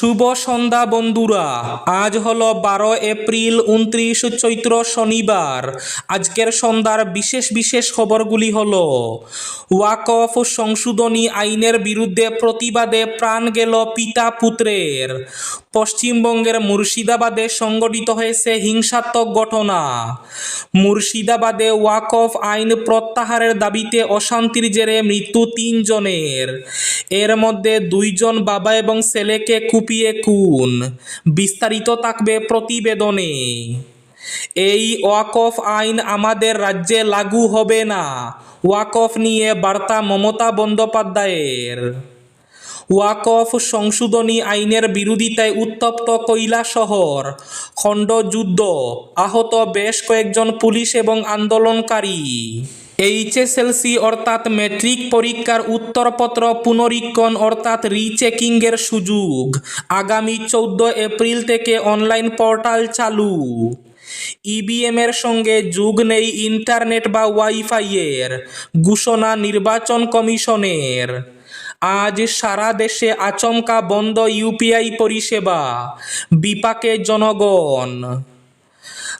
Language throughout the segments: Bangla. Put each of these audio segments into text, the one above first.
শুভ সন্ধ্যা বন্ধুরা। আজ হলো বারো এপ্রিল উনত্রিশ চৈত্র শনিবার। আজকের সন্ধ্যার বিশেষ বিশেষ খবরগুলি হলো, ওয়াকফ সংশোধনী আইনের বিরুদ্ধে প্রতিবাদে প্রাণ গেল পিতা পুত্রের। পশ্চিমবঙ্গের মুর্শিদাবাদে সংগঠিত হয়েছে হিংসাত্মক ঘটনা। মুর্শিদাবাদে ওয়াকফ আইন প্রত্যাহারের দাবিতে অশান্তির জেরে মৃত্যু তিনজনের। এর মধ্যে দুইজন বাবা এবং ছেলেকে কুপিয়ে খুন। বিস্তারিত থাকবে প্রতিবেদনে। এই ওয়াকফ আইন আমাদের রাজ্যে লাগু হবে না। ওয়াকফ নিয়ে বার্তা মমতা বন্দ্যোপাধ্যায়ের। ওয়াকফ সংশোধনী আইনের বিরোধিতায় উত্তপ্ত কৈলা কৈলাসহর খণ্ডযুদ্ধ আহত বেশ কয়েকজন পুলিশ এবং আন্দোলনকারী। এইচএসএলসি অর্থাৎ মেট্রিক পরীক্ষার উত্তরপত্র পুনরীক্ষণ অর্থাৎ রিচেকিংয়ের সুযোগ। আগামী চৌদ্দ এপ্রিল থেকে অনলাইন পোর্টাল চালু। ইভিএম এর সঙ্গে যুগ নেই ইন্টারনেট বা ওয়াইফাইয়ের ঘোষণা নির্বাচন কমিশনের। আজ সারা দেশে আচমকা বন্ধ ইউপিআই পরিষেবা। বিপাকে জনগণ।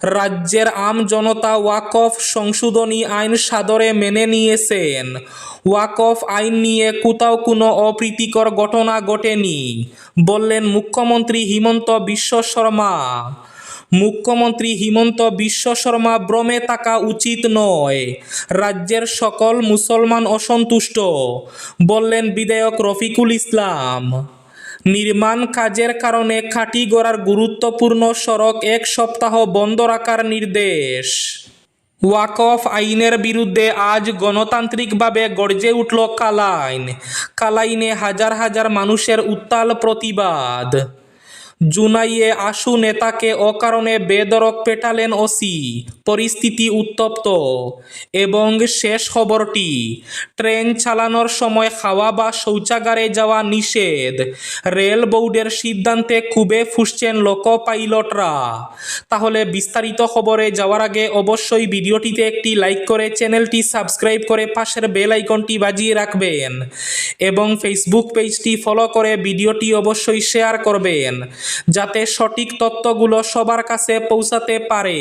রাজ্যের আম জনতা ওয়াকফ সংশোধনী আইন সাদরে মেনে নিয়েছেন। ওয়াকফ আইন নিয়ে কোথাও কোনো অপ্রীতিকর ঘটনা ঘটেনি, বললেন মুখ্যমন্ত্রী হিমন্ত বিশ্ব শর্মা। মুখ্যমন্ত্রী হিমন্ত বিশ্ব শর্মা ভ্রমে থাকা উচিত নয়, রাজ্যের সকল মুসলমান অসন্তুষ্ট, বললেন বিধায়ক রফিকুল ইসলাম। নির্মাণ কাজের কারণে খাটিগড়ার গুরুত্বপূর্ণ সড়ক এক সপ্তাহ বন্ধ রাখার নির্দেশ। ওয়াকফ আইনের বিরুদ্ধে আজ গণতান্ত্রিকভাবে গর্জে উঠল কালাইন। কালাইনে হাজার হাজার মানুষের উত্তাল প্রতিবাদ। জুনাইয়ে আশু নেতাকে অকারণে বেদরক পেটালেন ওসি। পরিস্থিতি উত্তপ্ত এবং শেষ খবরটি, ট্রেন চালানোর সময় খাওয়া বা শৌচাগারে যাওয়া নিষেধ। রেল বোর্ডের সিদ্ধান্তে খুবই ফুসছেন লোক পাইলটরা তাহলে বিস্তারিত খবরে যাওয়ার আগে অবশ্যই ভিডিওটিতে একটি লাইক করে চ্যানেলটি সাবস্ক্রাইব করে পাশের বেল আইকনটি বাজিয়ে রাখবেন এবং ফেসবুক পেজটি ফলো করে ভিডিওটি অবশ্যই শেয়ার করবেন, যাতে সঠিক তথ্যগুলো সবার কাছে পৌঁছাতে পারে।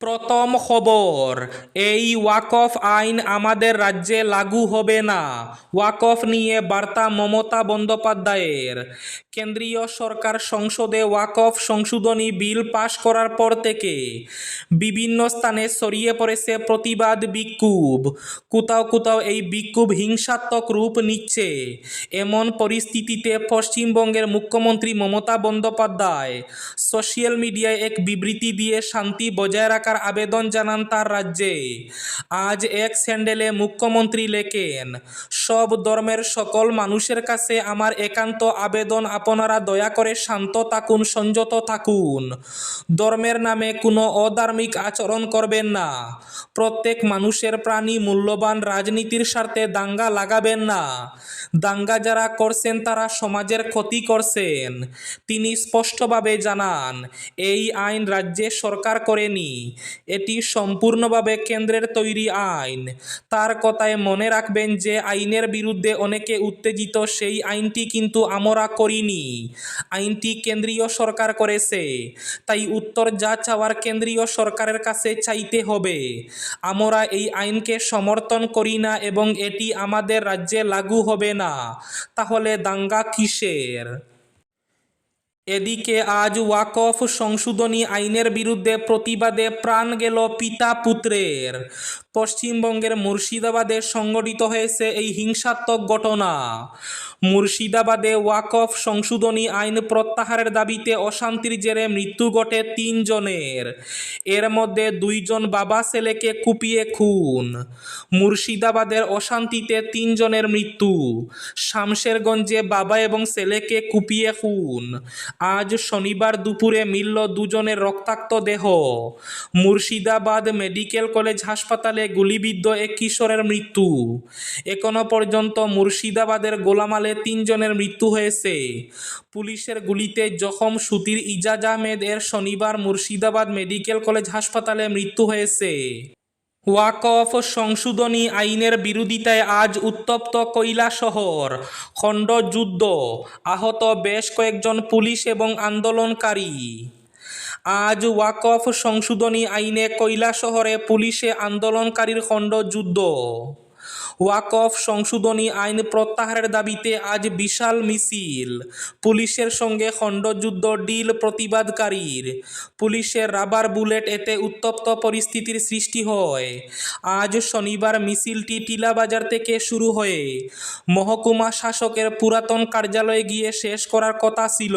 প্রথম খবর, এই ওয়াকফ আইন আমাদের রাজ্যে লাগু হবে না। ওয়াকফ নিয়ে বার্তা মমতা বন্দ্যোপাধ্যায়ের। কেন্দ্রীয় সরকার সংসদে ওয়াকফ সংশোধনী বিল পাশ করার পর থেকে বিভিন্ন স্থানে ছড়িয়ে পড়েছে প্রতিবাদ বিক্ষোভ। কোথাও কোথাও এই বিক্ষোভ হিংসাত্মক রূপ নিচ্ছে। এমন পরিস্থিতিতে পশ্চিমবঙ্গের মুখ্যমন্ত্রী মমতা বন্দ্যোপাধ্যায় সোশ্যাল মিডিয়ায় এক বিবৃতি দিয়ে শান্তি বজায় রাখার আবেদন জানান তার রাজ্যে। আজ এক স্যান্ডেলে মুখ্যমন্ত্রী লেখেন, সব ধর্মের সকল মানুষের কাছে আমার একান্ত আবেদন, আপনারা দয়া করে শান্ত থাকুন, সংযত থাকুন। ধর্মের নামে কোনো অধার্মিক আচরণ করবেন না। প্রত্যেক মানুষের প্রাণী মূল্যবান রাজনীতির স্বার্থে দাঙ্গা লাগাবেন না। দাঙ্গা যারা করছেন, তারা সমাজের ক্ষতি করছেন। তিনি স্পষ্টভাবে জানান, এই আইন রাজ্যে সরকার করেনি। এটি সম্পূর্ণভাবে কেন্দ্রের তৈরি আইন। তার কথায় মনে রাখবেন যে, আইনের বিরুদ্ধে অনেকে উত্তেজিত, সেই আইনটি কিন্তু আমরা করিনি। আইনটি কেন্দ্রীয় সরকার করেছে। তাই উত্তর যা চাওয়ার কেন্দ্রীয় সরকারের কাছে চাইতে হবে। আমরা এই আইনকে সমর্থন করি না এবং এটি আমাদের রাজ্যে লাগু হবে না। তাহলে দাঙ্গা কিসের? এদিকে আজ ওয়াকফ সংশোধনী আইনের বিরুদ্ধে প্রতিবাদে প্রাণ গেল পিতা পুত্রের। পশ্চিমবঙ্গের মুর্শিদাবাদে সংগঠিত হয়েছে এই হিংসাত্মক ঘটনা। মুর্শিদাবাদে ওয়াকফ সংশোধনী আইন প্রত্যাহারের দাবিতে অশান্তির জেরে মৃত্যু ঘটে তিনজনের এর মধ্যে দুইজন বাবা ছেলেকে কুপিয়ে খুন। মুর্শিদাবাদের অশান্তিতে তিনজনের মৃত্যু। শামশেরগঞ্জে বাবা এবং ছেলেকে কুপিয়ে খুন। আজ শনিবার দুপুরে মিলল দুজনের রক্তাক্ত দেহ। মুর্শিদাবাদ মেডিকেল কলেজ হাসপাতালে গুলিবিদ্ধ এক কিশোরের মৃত্যু। এখনও পর্যন্ত মুর্শিদাবাদের গোলামালে তিনজনের মৃত্যু হয়েছে। পুলিশের গুলিতে জখম সুতির ইজাজ আহমেদ এর শনিবার মুর্শিদাবাদ মেডিকেল কলেজ হাসপাতালে মৃত্যু হয়েছে। ওয়াকফ সংশোধনী আইনের বিরোধিতায় আজ উত্তপ্ত কৈলাসহর খণ্ডযুদ্ধ। আহত বেশ কয়েকজন পুলিশ এবং আন্দোলনকারী। আজ ওয়াকফ সংশোধনী আইনে কৈলাসহরে পুলিশে আন্দোলনকারীর খণ্ডযুদ্ধ। ওয়াকফ সংশোধনী আইন প্রত্যাহারের দাবিতে আজ বিশাল মিছিল। পুলিশের সঙ্গে খণ্ডযুদ্ধ ডিল প্রতিবাদকারীর। পুলিশের রাবার বুলেট এতে উত্তপ্ত পরিস্থিতির সৃষ্টি হয়। আজ শনিবার মিছিলটি টিলাবাজার থেকে শুরু হয়ে মহকুমা শাসকের পুরাতন কার্যালয়ে গিয়ে শেষ করার কথা ছিল।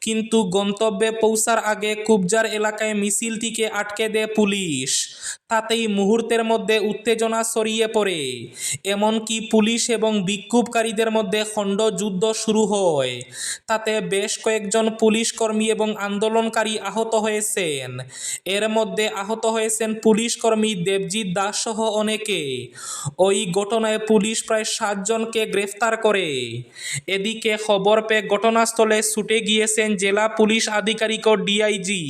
কিন্তু গন্তব্যে পৌঁছার আগে কুবজার এলাকায় মিছিলটিকে আটকে দেয় পুলিশ। তাতেই মুহূর্তের মধ্যে উত্তেজনা ছড়িয়ে পড়ে। এমনকি পুলিশ এবং বিক্ষোভকারীদের মধ্যে খণ্ড যুদ্ধ শুরু হয়। তাতে বেশ কয়েকজন পুলিশ কর্মী এবং আন্দোলনকারী আহত হয়েছেন। এর মধ্যে আহত হয়েছেন পুলিশ কর্মী দেবজিৎ দাস সহ অনেকে। ওই ঘটনায় পুলিশ প্রায় সাতজনকে গ্রেফতার করে। এদিকে খবর পেয়ে ঘটনাস্থলে ছুটে গিয়েছেন জেলা পুলিশ আধিকারিক ও ডিআইজি।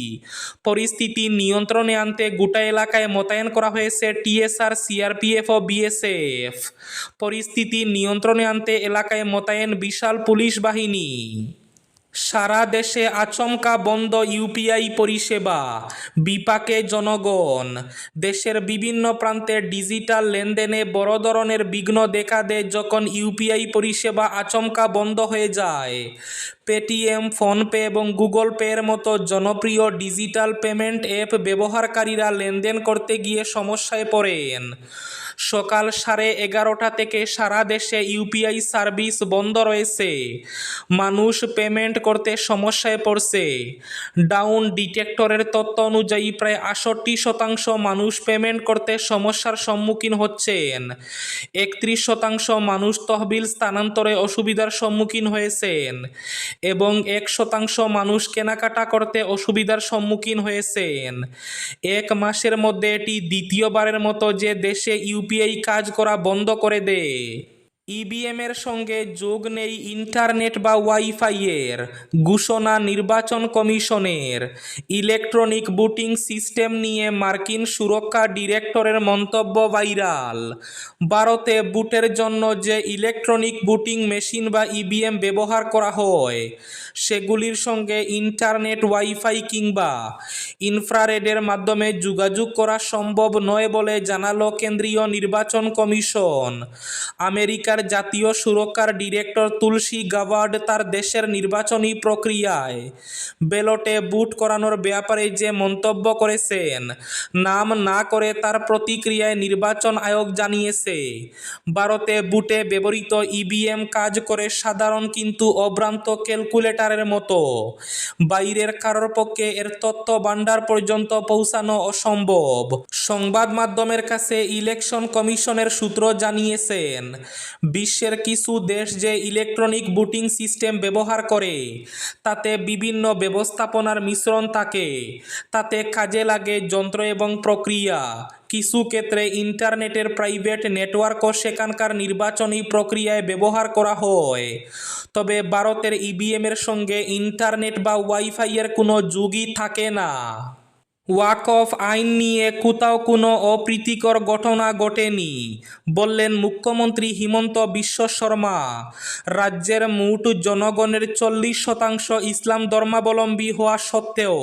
পরিস্থিতি নিয়ন্ত্রণে আনতে গোটা এলাকায় মোতায়েন করা হয়েছে টিএসআর, সিআরপিএফ ও বিএসএফ। পরিস্থিতি নিয়ন্ত্রণে আনতে এলাকায় মোতায়েন বিশাল পুলিশ বাহিনী। সারা দেশে আচমকা বন্ধ ইউপিআই পরিষেবা, বিপাকে জনগণ। দেশের বিভিন্ন প্রান্তে ডিজিটাল লেনদেনে বড় ধরনের বিঘ্ন দেখা দেয় যখন ইউপিআই পরিষেবা আচমকা বন্ধ হয়ে যায়। পেটিএম, ফোনপে এবং গুগল পের মতো জনপ্রিয় ডিজিটাল পেমেন্ট অ্যাপ ব্যবহারকারীরা লেনদেন করতে গিয়ে সমস্যায় পড়েন। সকাল সাড়ে এগারোটা থেকে সারা দেশে ইউপিআই সার্ভিস বন্ধ রয়েছে। মানুষ পেমেন্ট করতে সমস্যায় পড়ছে। ডাউন ডিটেক্টরের তথ্য অনুযায়ী প্রায় আষট্টি শতাংশ মানুষ পেমেন্ট করতে সমস্যার সম্মুখীন হচ্ছেন। একত্রিশ শতাংশ মানুষ তহবিল স্থানান্তরে অসুবিধার সম্মুখীন হয়েছেন এবং এক শতাংশ মানুষ কেনাকাটা করতে অসুবিধার সম্মুখীন হয়েছেন। এক মাসের মধ্যে এটি দ্বিতীয়বারের মতো যে দেশে ইউপিআই কাজ করা বন্ধ করে দেয় ইভিএম এর সঙ্গে যোগ নেই ইন্টারনেট বা ওয়াইফাইয়ের ঘোষণা নির্বাচন কমিশনের। ইলেকট্রনিক বুটিং সিস্টেম নিয়ে মার্কিন সুরক্ষা ডিরেক্টরের মন্তব্য ভাইরাল। ভারতে বুটের জন্য যে ইলেকট্রনিক বুটিং মেশিন বা ইভিএম ব্যবহার করা হয়, সেগুলির সঙ্গে ইন্টারনেট, ওয়াইফাই কিংবা ইনফ্রারেডের মাধ্যমে যোগাযোগ করা সম্ভব নয় বলে জানালো কেন্দ্রীয় নির্বাচন কমিশন। আমেরিকার জাতীয় সুরক্ষার ডিরেক্টর তুলসী গাবার্ড তার দেশের নির্বাচনী প্রক্রিয়ায় ব্যালটে বুট করানোর ব্যাপারে যে মন্তব্য করেছেন, নাম না করে তার প্রতিক্রিয়ায় নির্বাচন আয়োগ জানিয়েছে। ভারতে বুটে ব্যবহৃত ইভিএম কাজ করে সাধারণ কিন্তু অভ্রান্ত ক্যালকুলেটারের মতো। বাইরের কারোর পক্ষে এর তথ্য ভাণ্ডার পর্যন্ত পৌঁছানো অসম্ভব। সংবাদ মাধ্যমের কাছে ইলেকশন কমিশনের সূত্র জানিয়েছেন বিশ্বের কিছু দেশ যে ইলেকট্রনিক বুটিং সিস্টেম ব্যবহার করে, তাতে বিভিন্ন ব্যবস্থাপনার মিশ্রণ থাকে। তাতে কাজে লাগে যন্ত্র এবং প্রক্রিয়া। কিছু ক্ষেত্রে ইন্টারনেটের প্রাইভেট নেটওয়ার্কও সেখানকার নির্বাচনী প্রক্রিয়ায় ব্যবহার করা হয়। তবে ভারতের ইভিএমের সঙ্গে ইন্টারনেট বা ওয়াইফাইয়ের কোনো যুগই থাকে না। ওয়াকফ আইন নিয়ে কোথাও কোনো অপ্রীতিকর ঘটনা ঘটেনি, বললেন মুখ্যমন্ত্রী হিমন্ত বিশ্ব শর্মা। রাজ্যের মোট জনগণের চল্লিশ শতাংশ ইসলাম ধর্মাবলম্বী হওয়া সত্ত্বেও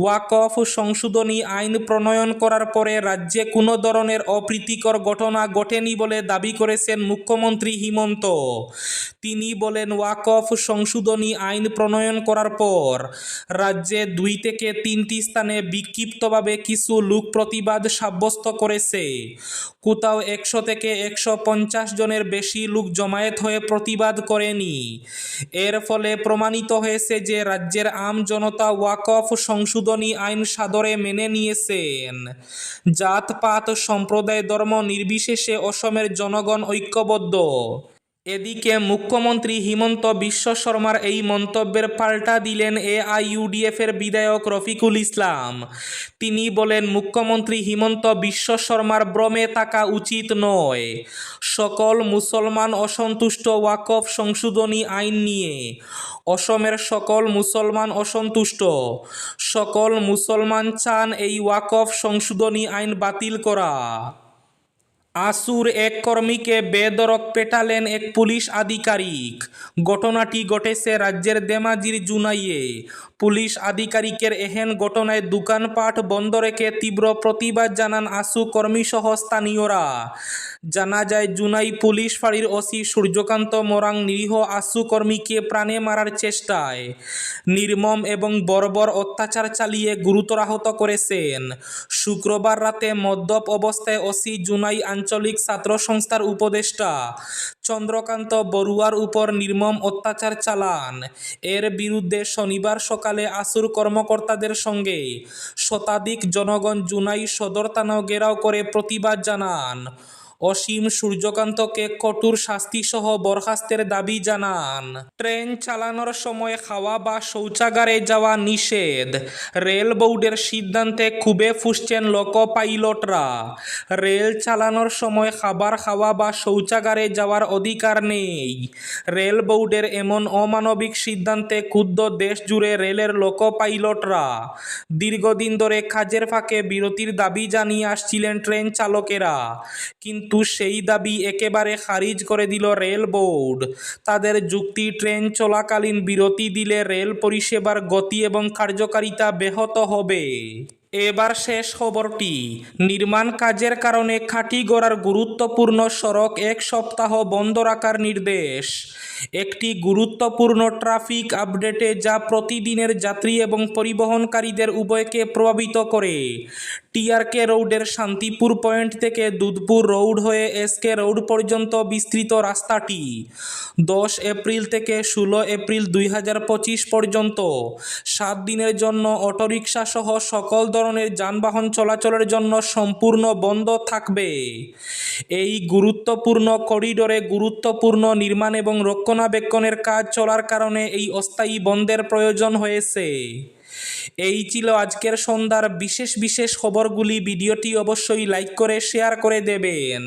ওয়াকফ সংশোধনী আইন প্রণয়ন করার পরে রাজ্যে কোনো ধরনের অপ্রীতিকর ঘটনা ঘটেনি বলে দাবি করেছেন মুখ্যমন্ত্রী হিমন্ত। তিনি বলেন ওয়াকফ সংশোধনী আইন প্রণয়ন করার পর, রাজ্যে দুই থেকে তিনটি স্থানে বিক্ষিপ্তভাবে কিছু লোক প্রতিবাদ সাব্যস্ত করেছে। কোথাও একশো থেকে একশো পঞ্চাশ জনের বেশি লোক জমায়েত হয়ে প্রতিবাদ করেনি। এর ফলে প্রমাণিত হয়েছে যে রাজ্যের আম জনতা ওয়াকফ সংশোধনী আইন সাদরে মেনে নিয়েছেন। জাতপাত সম্প্রদায় ধর্ম নির্বিশেষে অসমের জনগণ ঐক্যবদ্ধ। এদিকে মুখ্যমন্ত্রী হিমন্ত বিশ্ব শর্মার এই মন্তব্যের পাল্টা দিলেন এআইইউডিএফের বিধায়ক রফিকুল ইসলাম। তিনি বলেন, মুখ্যমন্ত্রী হিমন্ত বিশ্ব শর্মার ব্রমে থাকা উচিত নয়। সকল মুসলমান অসন্তুষ্ট ওয়াকফ সংশোধনী আইন নিয়ে। অসমের সকল মুসলমান অসন্তুষ্ট। সকল মুসলমান চান এই ওয়াকফ সংশোধনী আইন বাতিল করা। আসুর এক কর্মীকে বেদরক পেটালেন এক পুলিশ আধিকারিক। ঘটনাটি ঘটেছে রাজ্যের দেমাজির জুনাইয়ে। পুলিশ আধিকারিকের এহেন ঘটনায় দোকানপাট বন্ধ রেখে তীব্র প্রতিবাদ জানান আসু কর্মীসহ স্থানীয়রা। জানা যায়, জুনাই পুলিশ ফাঁড়ির ওসি সূর্যকান্ত মোরাং নিরীহ আসু কর্মীকে প্রাণে মারার চেষ্টায় নির্মম এবং বর্বর অত্যাচার চালিয়ে গুরুতর আহত করেছেন। শুক্রবার রাতে মদ্যপ অবস্থায় ওসি জুনাই আঞ্চলিক ছাত্র সংস্থার উপদেষ্টা চন্দ্রকান্ত বড়ুয়ার উপর নির্মম অত্যাচার চালান। এর বিরুদ্ধে শনিবার সকালে আসুর কর্মকর্তাদের সঙ্গে শতাধিক জনগণ জুনাই সদর থানাও ঘেরাও করে প্রতিবাদ জানান। অসীম সূর্যকান্তকে কঠোর শাস্তিসহ বরখাস্তের দাবি জানান। ট্রেন চালানোর সময় খাওয়া বা শৌচাগারে যাওয়া নিষেধ। রেল বোর্ডের সিদ্ধান্তে খুবই ফুসছেন লোক পাইলটরা রেল চালানোর সময় খাবার খাওয়া বা শৌচাগারে যাওয়ার অধিকার নেই। রেল বোর্ডের এমন অমানবিক সিদ্ধান্তে ক্ষুব্ধ দেশ জুড়ে রেলের লোক পাইলটরা দীর্ঘদিন ধরে কাজের ফাঁকে বিরতির দাবি জানিয়ে আসছিলেন ট্রেন চালকেরা। কিন্তু সেই দাবি একেবারে খারিজ করে দিল রেল বোর্ড। তাদের যুক্তি, ট্রেন চলাকালীন বিরতি দিলে রেল পরিষেবার গতি এবং কার্যকারিতা ব্যাহত হবে। এবার শেষ খবরটি। নির্মাণ কাজের কারণে খাঁটি গড়ার গুরুত্বপূর্ণ সড়ক এক সপ্তাহ বন্ধ রাখার নির্দেশ। একটি গুরুত্বপূর্ণ ট্রাফিক আপডেটে যা প্রতিদিনের যাত্রী এবং পরিবহনকারীদের উভয়কে প্রভাবিত করে। টিআরকে রোডের শান্তিপুর পয়েন্ট থেকে দুধপুর রোড হয়ে এসকে রোড পর্যন্ত বিস্তৃত রাস্তাটি দশ এপ্রিল থেকে ষোলো এপ্রিল দুই হাজার পঁচিশ পর্যন্ত। সাত দিনের জন্য অটোরিকশা সহ সকল ধরনের যানবাহন চলাচলের জন্য সম্পূর্ণ বন্ধ থাকবে। এই গুরুত্বপূর্ণ করিডোরে গুরুত্বপূর্ণ নির্মাণ এবং রক্ষণাবেক্ষণের কাজ চলার কারণে এই অস্থায়ী বন্ধের প্রয়োজন হয়েছে। এই ছিল আজকের সন্ধ্যার বিশেষ বিশেষ খবরগুলি। ভিডিওটি অবশ্যই লাইক করে, শেয়ার করে দেবেন।